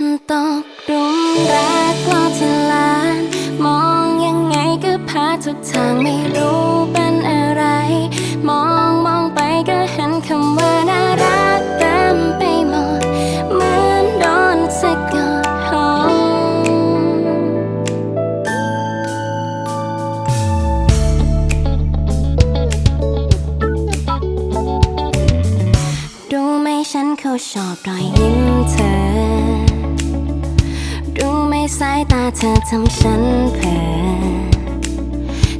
ตกรุมรักรอบทลาน มองยังไงก็พาทุกทางไม่รู้ เธอทำฉันเผื่อ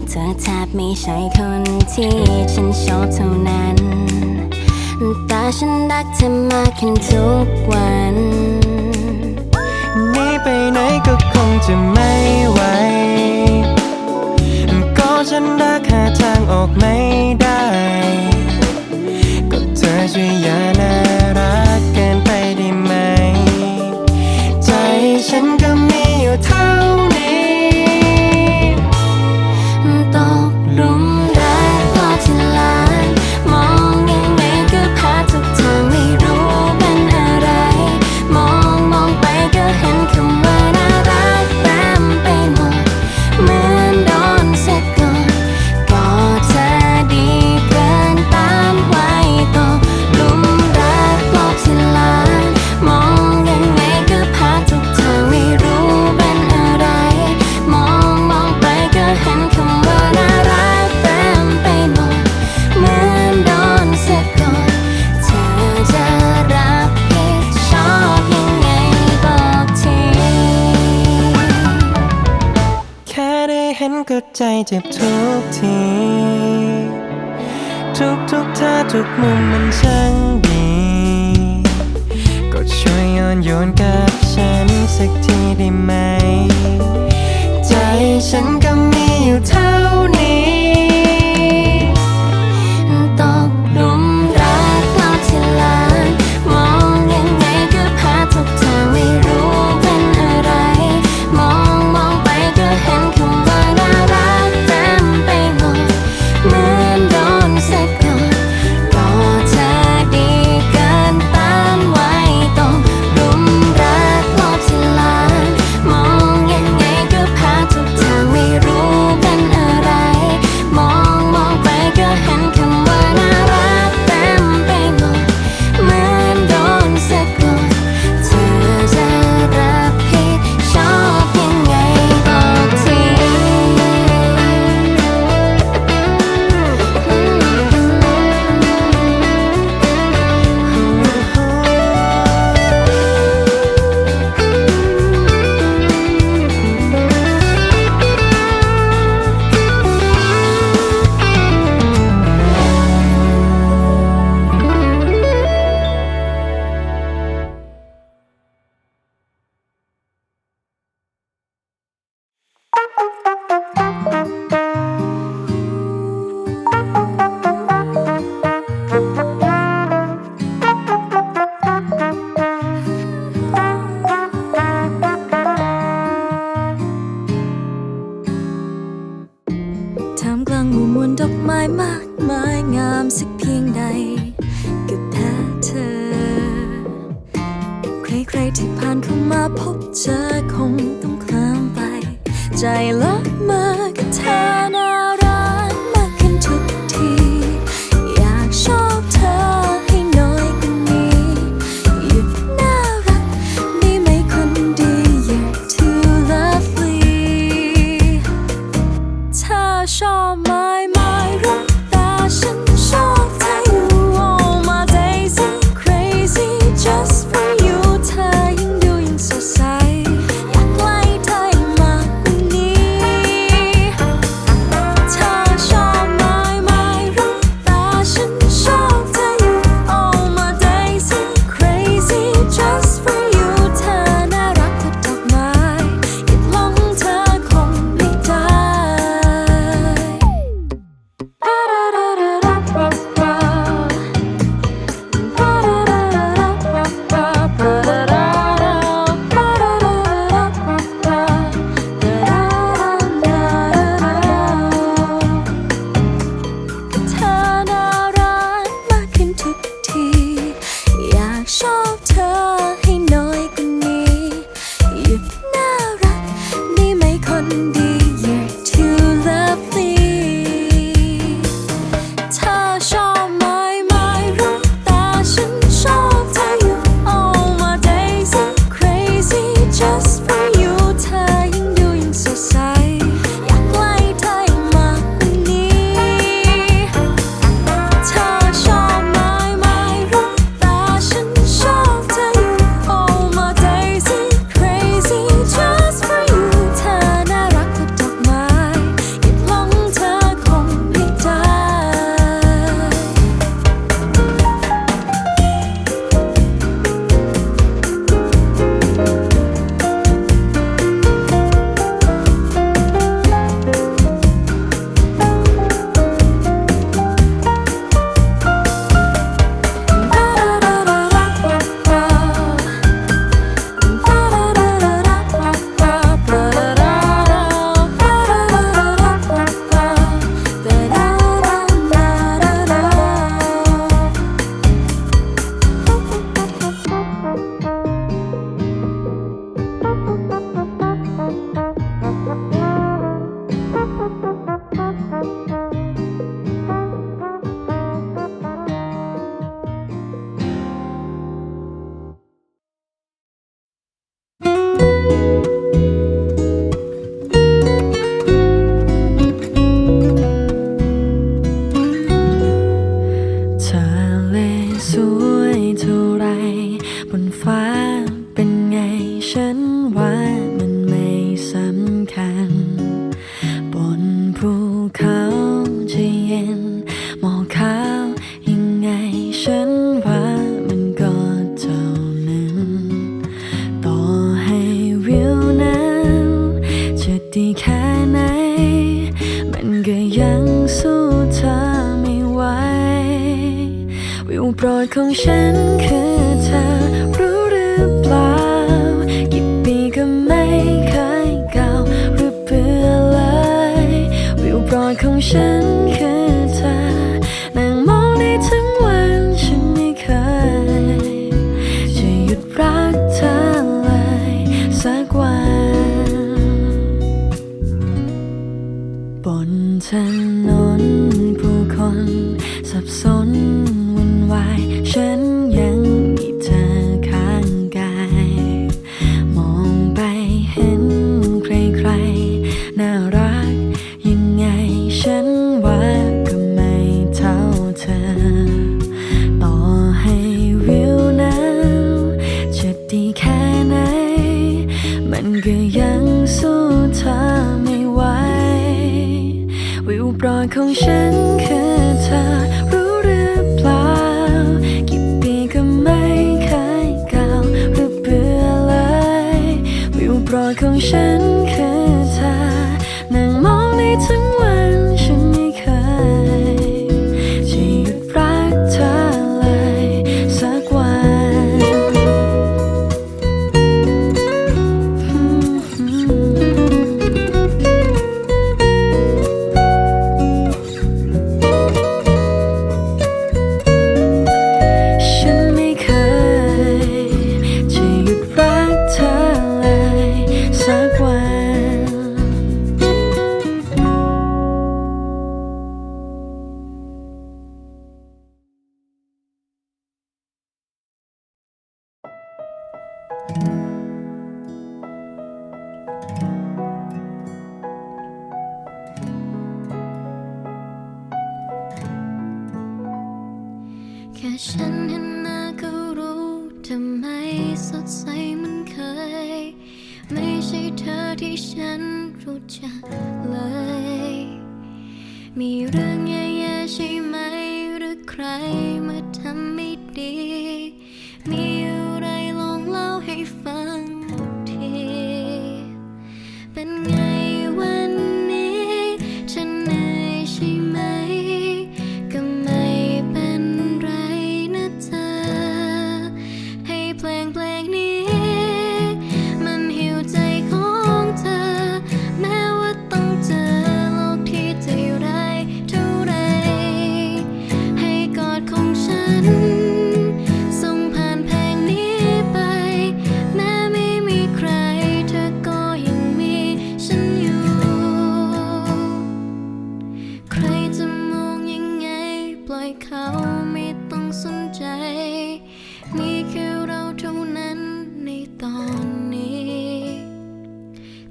เธอแทบไม่ใช่คนที่ฉันชอบเท่านั้น แต่ฉันรักเธอมากขึ้นทุกวันนี้ไปไหนก็คงจะไม่ไหว ก็ฉันรักหาทางออกไม่ได้ ก็เธอช่วยยัน เธอทุกมุมมันช่างดีก็ช่วยย้อนโยนกับฉันสักทีได้ไหม ใจฉันก็มีอยู่เท่านี้ ใครๆที่ผ่านเข้ามาพบเจอคงต้องเคลิ้มไป ใจลับมากับเธอน่า มีเรื่องแย่ๆใช่ไหม หรือใครมาทำให้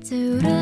to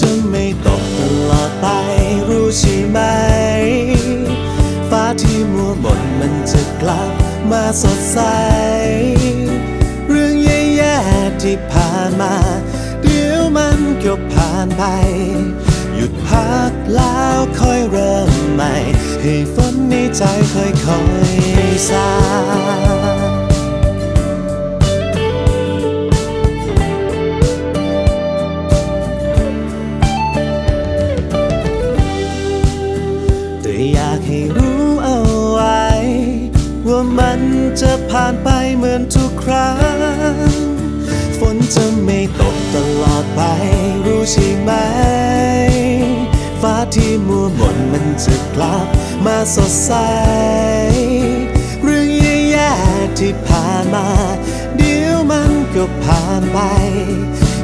จะไม่ตกตลอดไปรู้ใช่ไหม ฟ้าที่มัวหมดมันจะกลับมาสดใส เรื่องแย่ๆที่ผ่านมา เดี๋ยวมันก็ผ่านไป หยุดพักแล้วค่อยเริ่มใหม่ ให้ฝนในใจค่อยๆซา จะผ่านไปเหมือนทุกครั้ง ฝนจะไม่ตกตลอดไปรู้ใช่ไหม ฟ้าที่มัวหม่นมันจะกลับมาสดใส เรื่องแย่ๆที่ผ่านมา เดี๋ยวมันก็ผ่านไป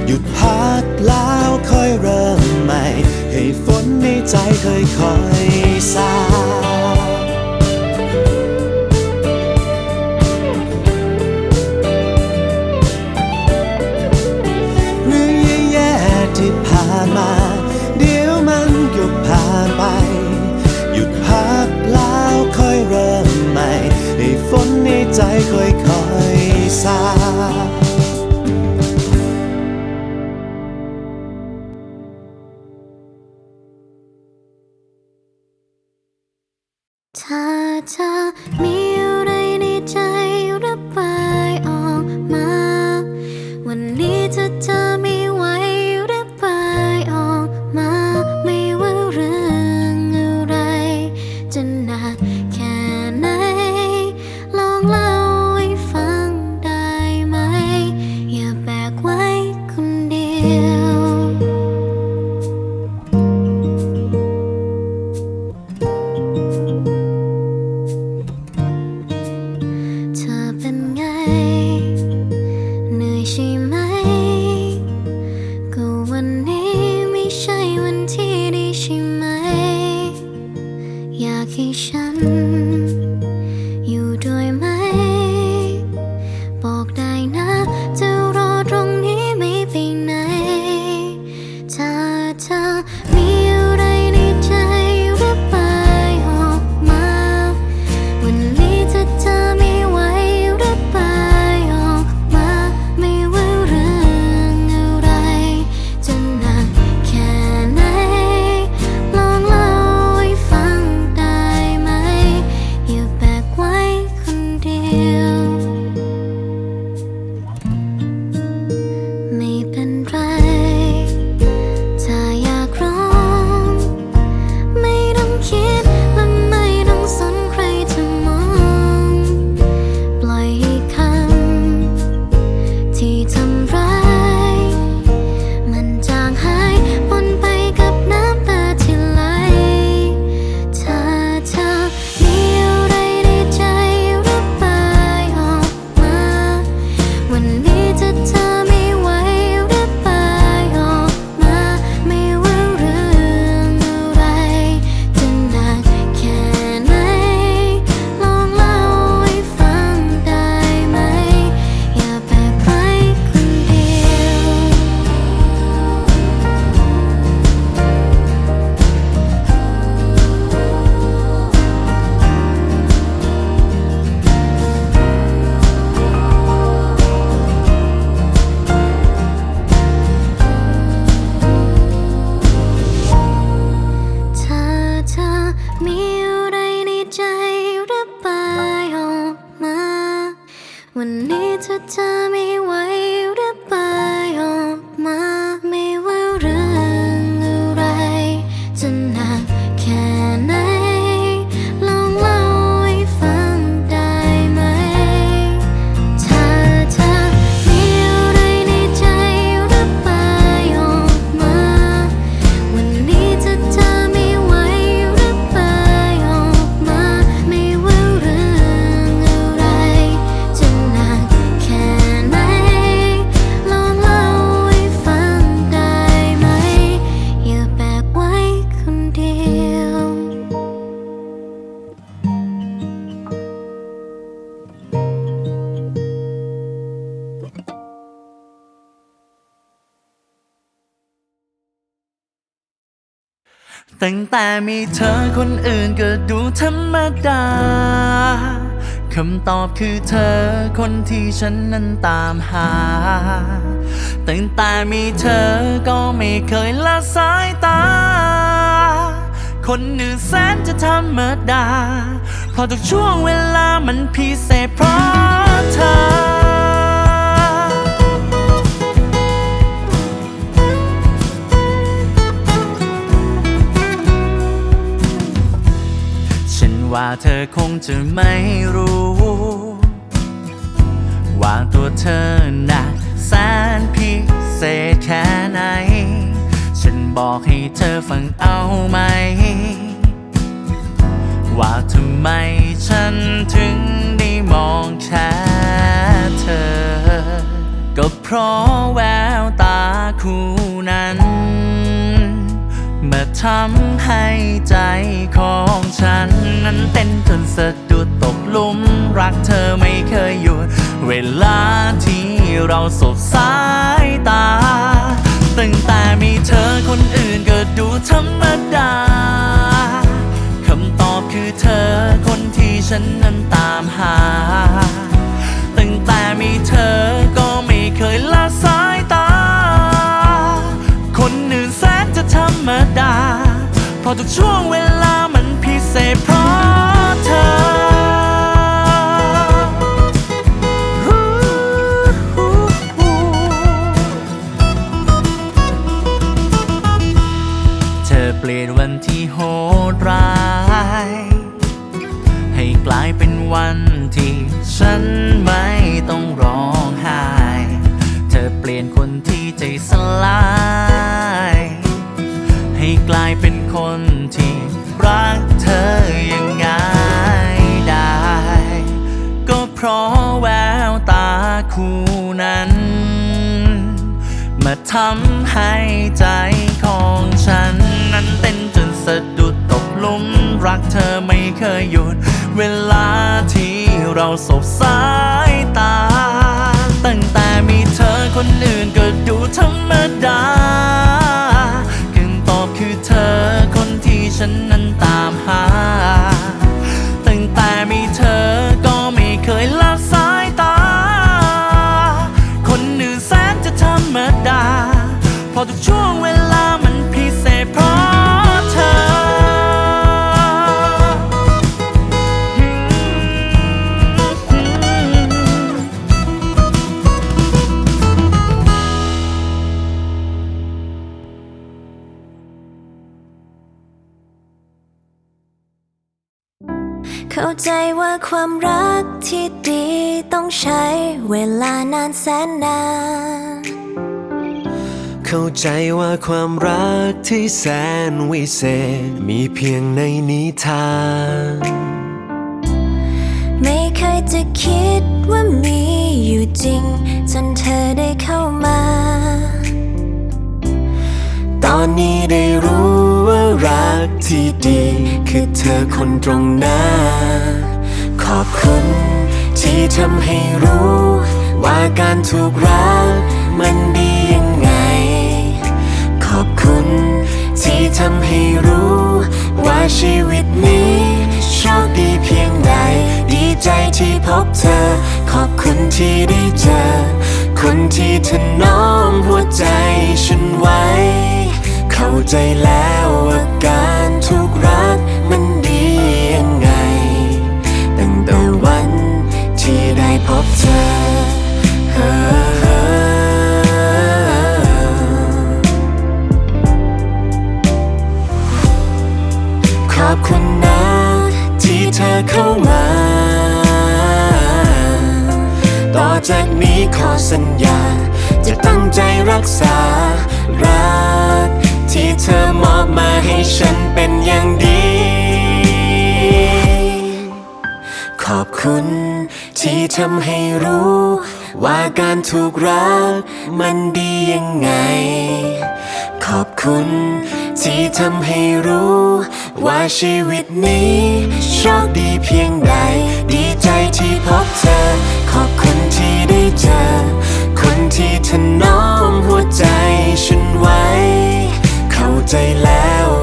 หยุดพักแล้วค่อยเริ่มใหม่ ให้ฝนในใจค่อยๆซา 再会开散 ตั้งแต่มีเธอคนอื่นก็ดูธรรมดา คำตอบคือเธอคนที่ฉันนั้นตามหา ตั้งแต่มีเธอก็ไม่เคยละสายตา คนอื่นแสนจะธรรมดาเพราะทุกช่วงเวลามันพิเศษเพราะเธอ ว่าเธอคงจะไม่รู้ ว่าตัวเธอน่ะแสนพิเศษแค่ไหน ฉันบอกให้เธอฟังเอาไหม ว่าทำไมฉันถึงได้มองแค่เธอ ก็เพราะแววตาคู่ ทำให้ใจของฉัน นั้นเต้นจนสะดุดตกลุมรักเธอไม่เคยหยุด เวลาที่เราสบสายตา ตั้งแต่มีเธอคนอื่นก็ดูธรรมดาคำตอบคือเธอคนที่ฉันนั้นตามหา ตั้งแต่มีเธอก็ไม่เคยละสายตา คนอื่นแสนจะธรรมดา ราะทุกช่วงเวลามันพิเศษเพราะเธอ เธอเปลี่ยนวันที่โหดร้าย ให้กลายเป็นวันที่ฉัน สบสายตา ตั้งแต่มีเธอคนอื่นก็ดูธรรมดาคำตอบคือเธอคนที่ฉันนั้นตามหา ตั้งแต่มีเธอก็ไม่เคยละสายตา คนอื่นแสนจะธรรมดาพราะทุกช่วงเวลา ความรักที่ดีต้องใช้เวลานานแสนนาน เข้าใจว่าความรักที่แสนวิเศษ มีเพียงในนิทาน ไม่เคยจะคิดว่ามีอยู่จริง จนเธอได้เข้ามา ตอนนี้ได้รู้ว่ารักที่ดี คือเธอคนตรงหน้า ขอบคุณ ที่ทำให้รู้ ว่าการถูกรักมันดียังไง ขอบคุณ ที่ทำให้รู้ ว่าชีวิตนี้โชคดีเพียงใด ดีใจที่พบเธอ ขอบคุณที่ได้เจอ คนที่ถนอมหัวใจฉันไว้ เข้าใจแล้วว่าการถูกรักมัน พบเธอขอบคุณนะที่เธอเข้ามา ต่อจากนี้ขอสัญญา จะตั้งใจรักษา รักที่เธอมอบมาให้ฉันเป็นอย่างดี ขอบคุณ ที่ทำให้รู้ ว่าการถูกรักมันดียังไง ขอบคุณ ที่ทำให้รู้ ว่าชีวิตนี้โชคดีเพียงใด ดีใจที่พบเธอ ขอบคุณที่ได้เจอ คนที่ถนอมหัวใจฉันไว้ เข้าใจแล้ว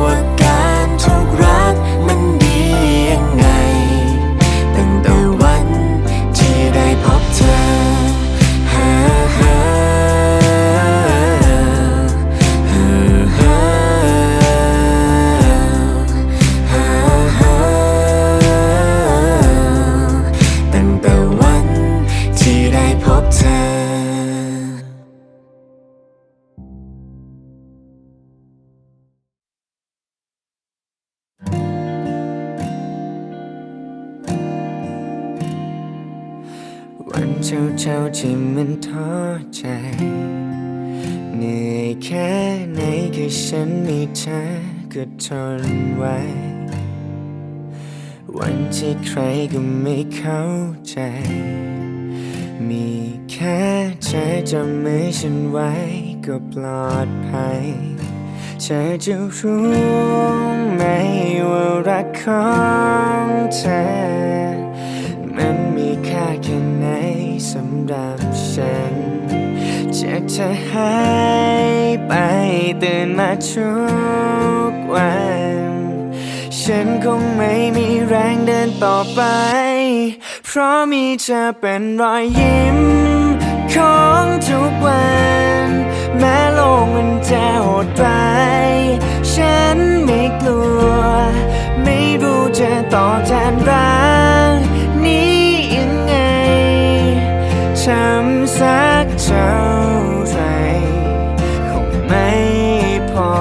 ช้าเช้าๆที่มันท้อใจ เหนื่อยแค่ไหนแค่ฉันมีเธอก็ทนไว้ วันที่ใครก็ไม่เข้าใจ มีแค่เธอจับมือฉันไว้ก็ปลอดภัยเธอจะรู้ไหมว่ารักของเธอ สำหรับฉันจากเธอหายไปตื่นมาทุกวัน ฉันคงไม่มีแรงเดินต่อไป เพราะมีเธอเป็นรอยยิ้มของทุกวัน แม้โลกมันจะโหดร้ายฉันไม่กลัว ไม่รู้จะต่อแทนรัก ทำสักเท่าไรคงไม่พอ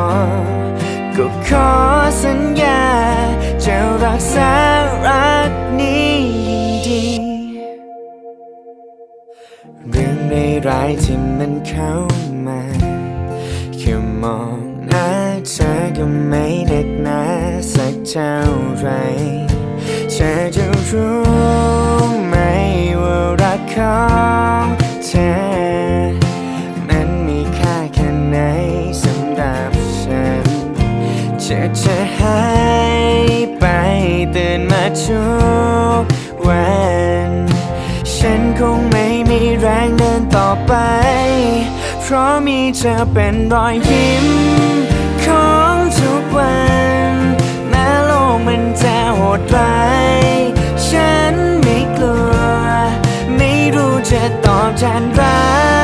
ก็ขอสัญญา จะรักษารักนี้ยิ่งดี เรื่องร้ายที่มันเข้ามาแค่มองหน้าเธอก็ไม่เด็กหนาสักเท่าไรเธอจะรู้ รักของเธอมันมีค่าแค่ไหนสำหรับฉันเธอจะหายไปตื่นมาทุกวัน ฉันคงไม่มีแรงเดินต่อไป เพราะมีเธอเป็นรอยยิ้มของทุกวัน แม้โลกมันจะโหดร้าย แทนรัก